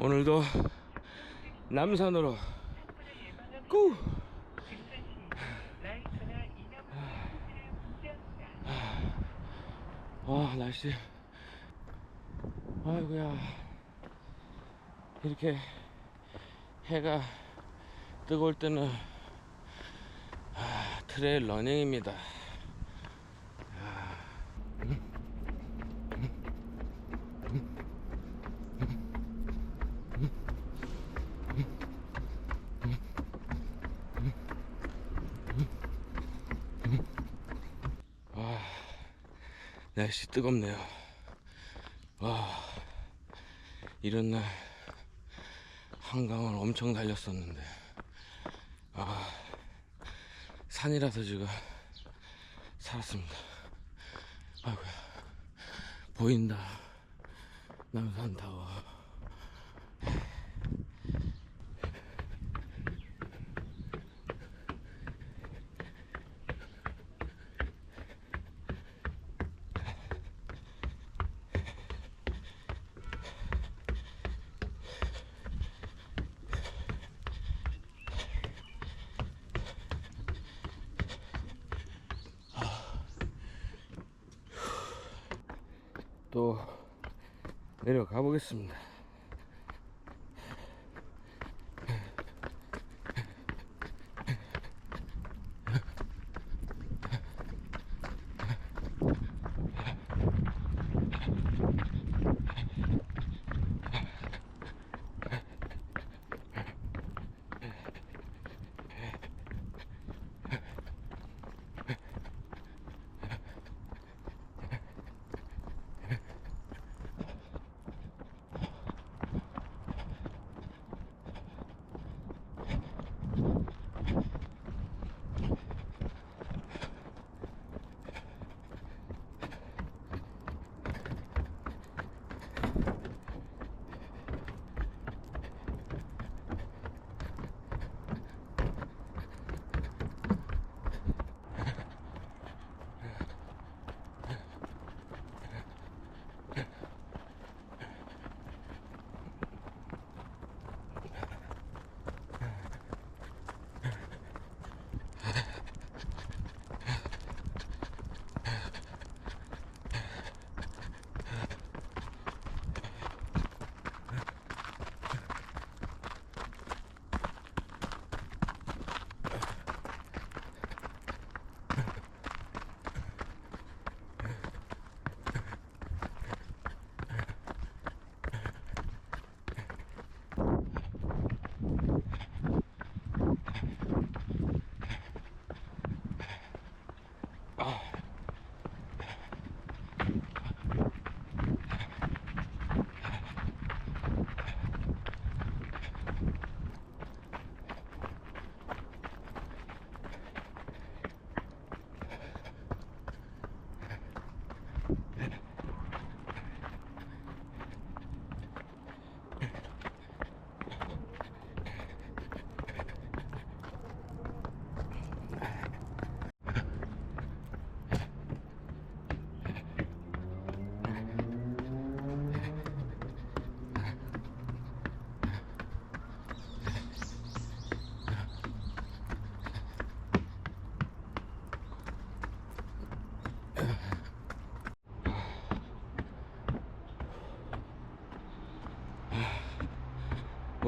오늘도 남산으로 꾸! 아 날씨. 아이고야. 이렇게 해가 뜨거울 때는 아, 트레일 러닝입니다 와 날씨 뜨겁네요. 와 이런 날 한강을 엄청 달렸었는데. 아 산이라서 지금 살았습니다. 아이고야 보인다. 남산타워 또 내려가 보겠습니다.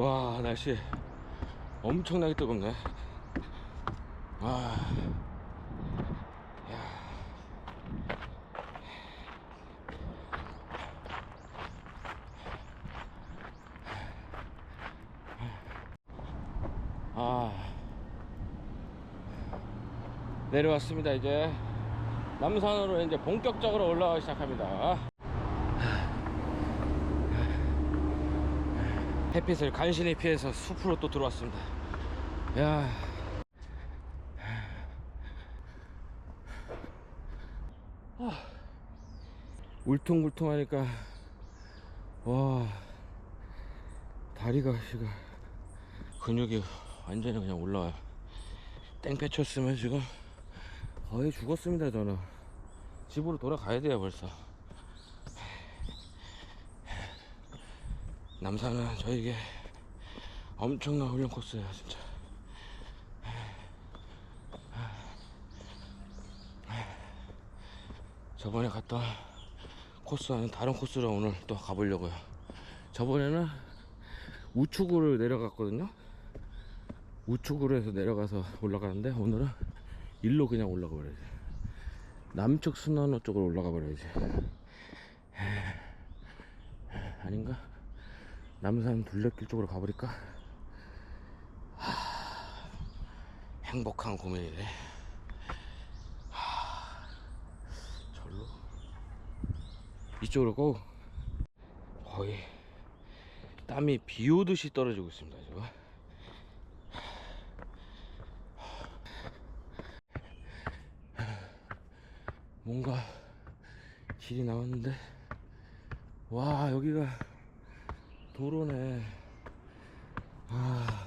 와 날씨 엄청나게 뜨겁네. 와 아. 내려왔습니다 이제. 남산으로 이제 본격적으로 올라가기 시작합니다 햇빛을 간신히 피해서 숲으로 또 들어왔습니다. 야. 아. 울퉁불퉁 하니까 와 다리가 지금 근육이 완전히 그냥 올라와요. 땡 빼쳤으면 지금 거의 죽었습니다 저는 집으로 돌아가야 돼요 벌써 남산은 저에게 엄청난 훈련 코스예요 진짜. 저번에 갔던 코스와는 다른 코스로 오늘 또 가보려고요. 저번에는 우측으로 내려갔거든요. 우측으로 해서 내려가서 올라가는데 오늘은 일로 그냥 올라가 버려야지 남측 순환로 쪽으로 올라가 버려야지 아닌가? 남산 둘레길 쪽으로 가버릴까? 하, 행복한 고민이네. 하, 절로. 이쪽으로 고 거의 땀이 비 오듯이 떨어지고 있습니다 지금. 뭔가 길이 나왔는데 와 여기가 도로네. 아,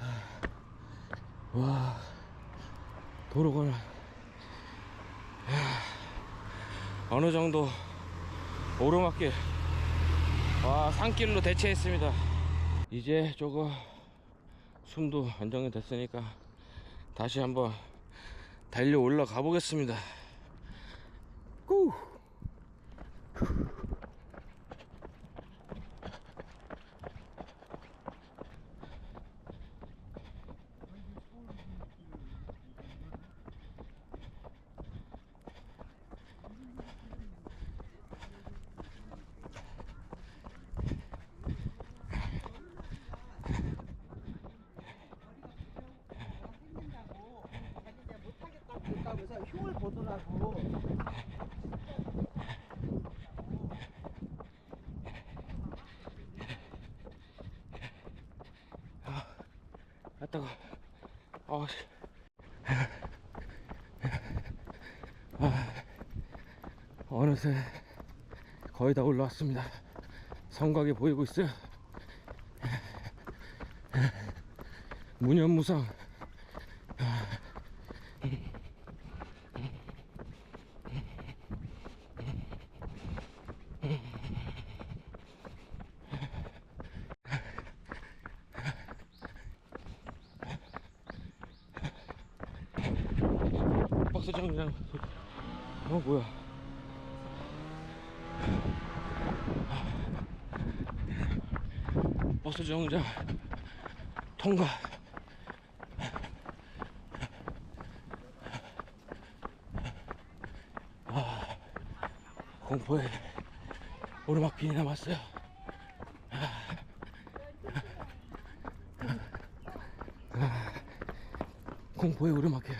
아, 와. 도로가. 어느 정도 오르막길. 와 산길로 대체했습니다. 이제 조금 숨도 안정이 됐으니까 다시 한번 달려 올라가 보겠습니다. 후. 그래서 흉을 보더라고. 갔다가 아, 씨. 아, 어느새 거의 다 올라왔습니다. 성곽이 보이고 있어요. 무념무상. 박스 정장. 어 뭐야? 버스 정장 통과. 아, 공포에 오르막길이 남았어요. 공포의 오르막길.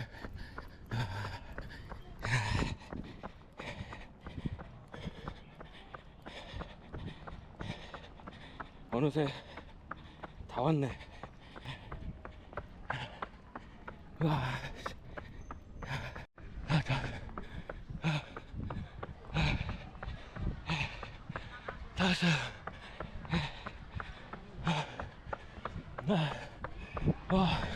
어느새 다 왔네. 와, 씨. 아, 다, 아, 아, 다 왔어요. 아, 아, 와.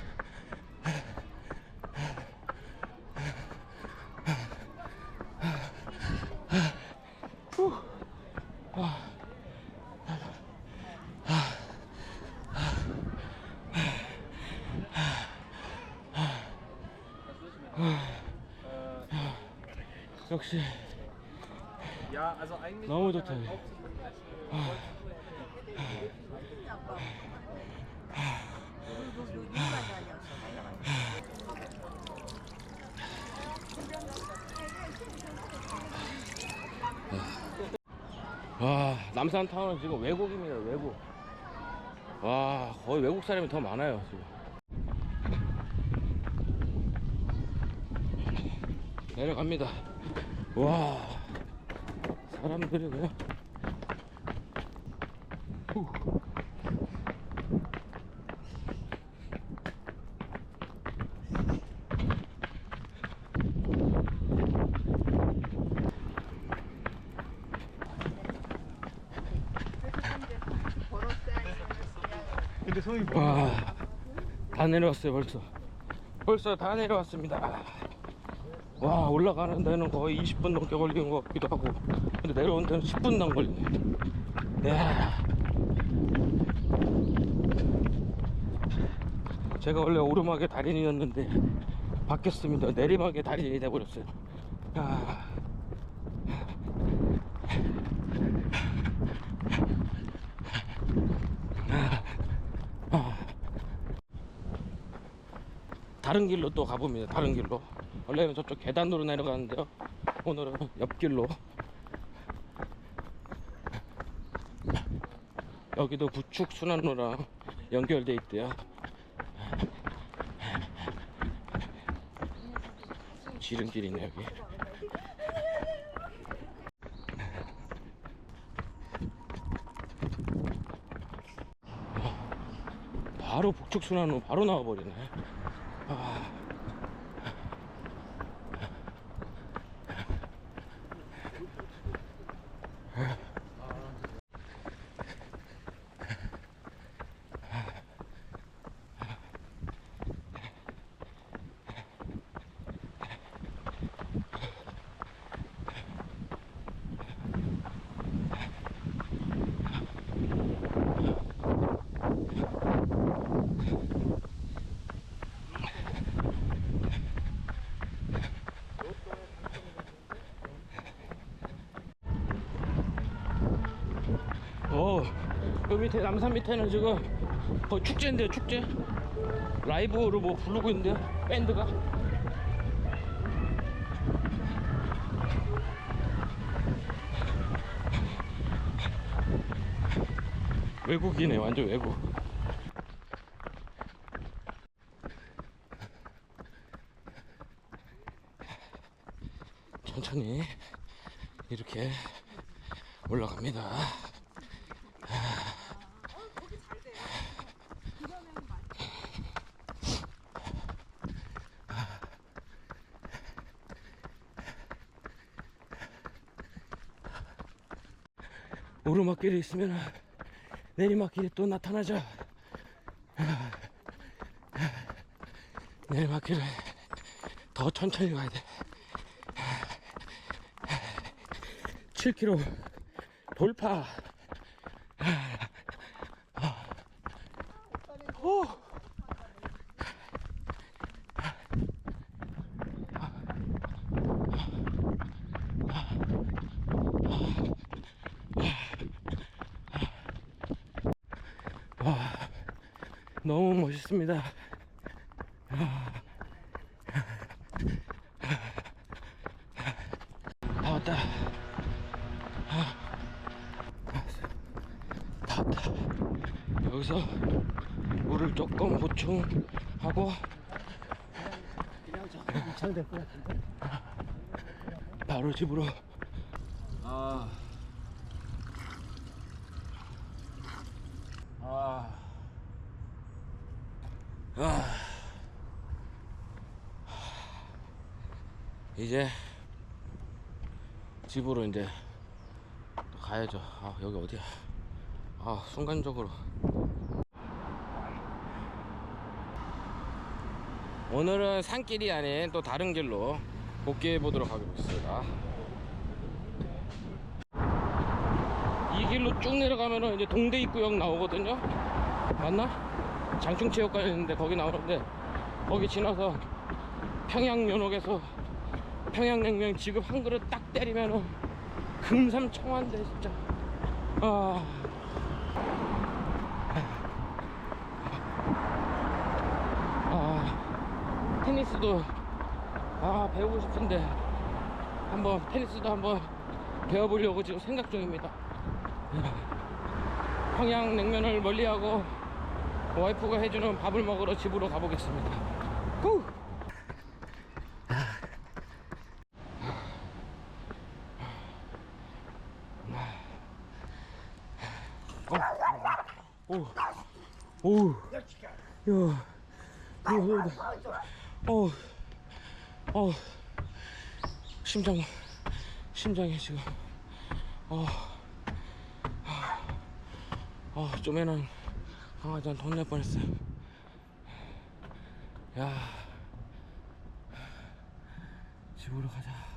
역시 너무 좋다. er 와 남산 타운은 지금 외국입니다 외국 와 거의 외국 사람이 더 많아요 지금 내려갑니다 와 사람들이 그냥 후. 근데 손이 와, 다 내려왔어요 벌써. 벌써 다 내려왔습니다. 와 올라가는 데는 거의 20분 넘게 걸리는 것 같기도 하고 근데 내려오는 데는 10분도 안 걸리네. 야. 제가 원래 오르막의 달인이었는데 바뀌었습니다. 내리막의 달인이 되어버렸어요. 야. 아. 아. 아. 다른 길로 또 가봅니다. 다른 길로. 원래는 저쪽 계단으로 내려가는데요. 오늘은 옆길로. 여기도 부축 순환로랑 연결돼 있대요. 지름길이네 여기. 바로 북측 순환로 바로 나와버리네. 아. 어, 여기 밑에 남산 밑에는 지금 거의 축제인데요, 축제. 라이브로 뭐 부르고 있는데요, 밴드가. 외국이네, 완전 외국. 천천히 이렇게 올라갑니다. 오르막길에 있으면 내리막길이 또 나타나죠. 내리막길을 더 천천히 가야 돼. 7km 돌파. 오. 와, 너무 멋있습니다. 다 왔다. 다 왔다. 여기서 물을 조금 보충하고. 바로 집으로 아. 아. 아. 이제 집으로 이제 또 가야죠. 아, 여기 어디야? 아, 순간적으로. 오늘은 산길이 아닌 또 다른 길로 복귀해 보도록 하겠습니다. 이 길로 쭉 내려가면은 이제 동대 입구역 나오거든요. 맞나? 장충체육관 있는데 거기 나오는데 거기 지나서 평양연옥에서 평양냉면 지금 한 그릇 딱 때리면은 금삼청환대 진짜. 아. 아. 테니스도 아 배우고 싶은데 한번 테니스도 한번 배워보려고 지금 생각 중입니다. 평양냉면을 멀리하고 와이프가 해주는 밥을 먹으러 집으로 가보겠습니다. 후! 오, 오, 야, 이거, 어, 어, 심장, 심장이 지금, 어, 어, 쪼매난 강아지한테 혼낼 뻔했어요. 야, 집으로 가자.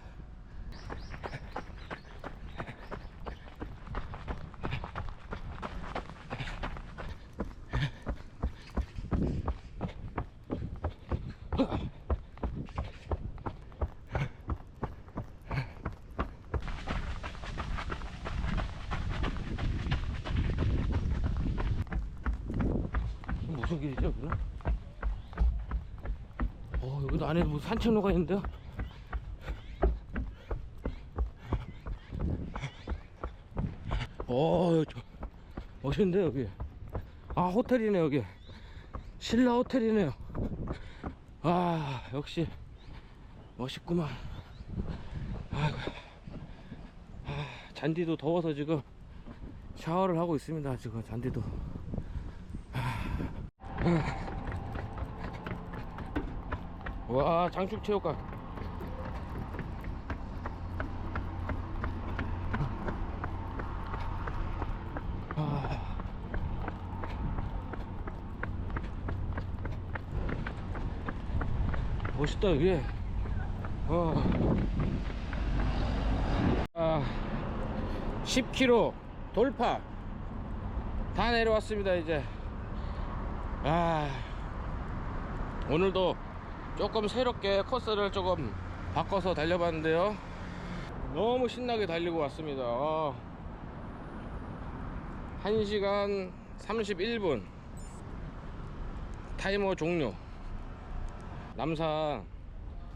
길이죠, 여기는? 어, 뭐 산책로가 있는데요? 어, 저, 멋있는데, 여기. 아, 호텔이네, 여기. 신라 호텔이네요. 아, 역시, 멋있구만. 아이고. 아, 잔디도 더워서 지금 샤워를 하고 있습니다. 지금 잔디도. 와 장축체육관. 아. 멋있다 이게. 어. 아, 10km 돌파. 다 내려왔습니다 이제. 아. 오늘도 조금 새롭게 코스를 조금 바꿔서 달려봤는데요. 너무 신나게 달리고 왔습니다. 어. 1시간 31분. 타이머 종료. 남산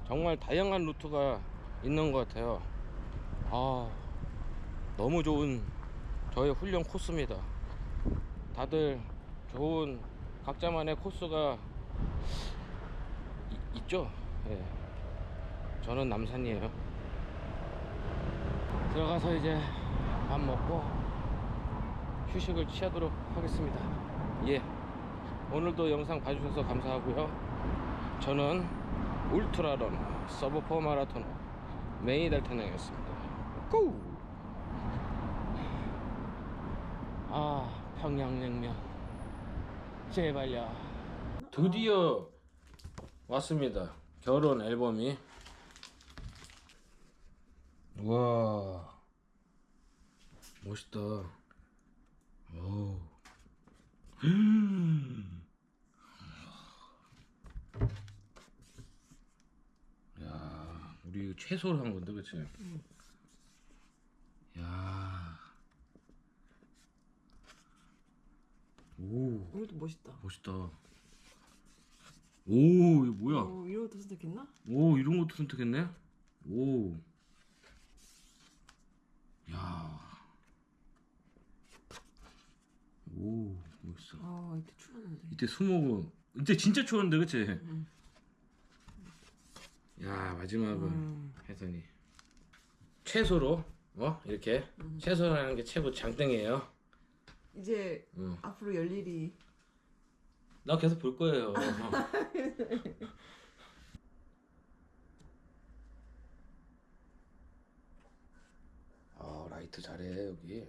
정말 다양한 루트가 있는 것 같아요. 아 너무 좋은 저의 훈련 코스입니다. 다들 좋은 각자만의 코스가 이- 있죠? 예. 저는 남산이에요. 들어가서 이제 밥 먹고 휴식을 취하도록 하겠습니다. 예. 오늘도 영상 봐주셔서 감사하고요. 저는 울트라런 서브포 마라톤 메이 달탄형이었습니다. 고! 아 평양냉면. 제발요. 드디어 왔습니다 결혼 앨범이 와 멋있다 오. 야 우리 최소로 한 건데 그치? 야 오, 이것도 멋있다. 멋있다. 오, 이거 뭐야? 어, 이런 것도 선택했나? 오, 이런 것도 선택했네? 오. 야. 오, 멋있어. 아 이때 추웠는데. 이때 스모그, 이때 진짜 추웠는데, 그치? 응. 야, 마지막은 음. 혜선이. 최소로, 어? 이렇게. 음. 최소라는 게 최고 장땡이에요. 이제 응. 앞으로 열 일이 나 계속 볼 거예요. 아 라이트 잘해 여기.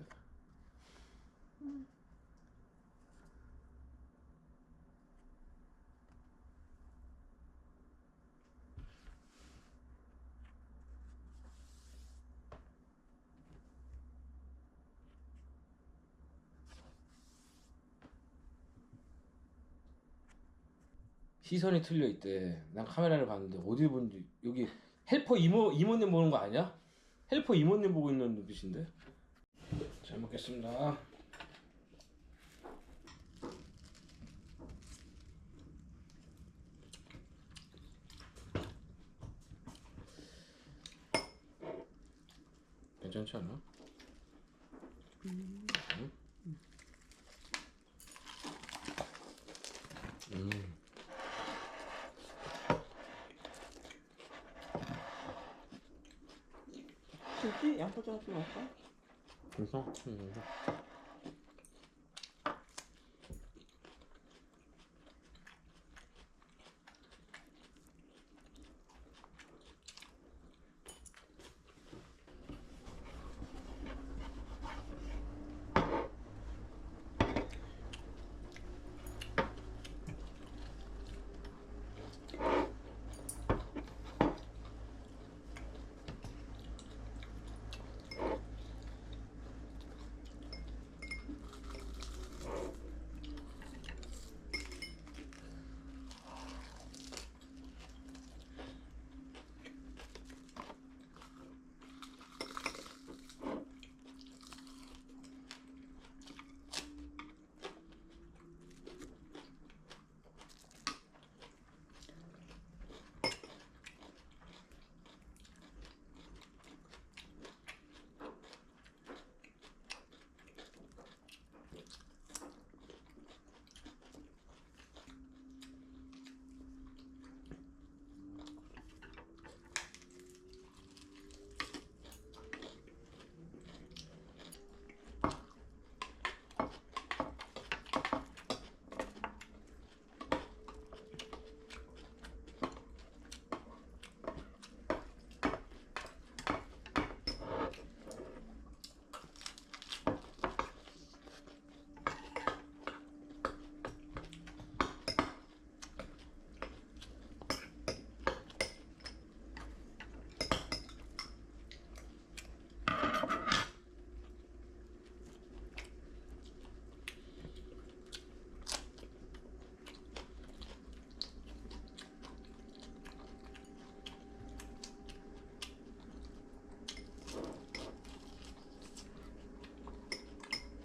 시선이 틀려 있대. 난 카메라를 봤는데 어디 본지 여기 헬퍼 이모 이모님 보는 거 아니야? 헬퍼 이모님 보고 있는 눈빛인데. 잘 먹겠습니다. 괜찮지? 응? 음. 할까? 괜찮아? 응.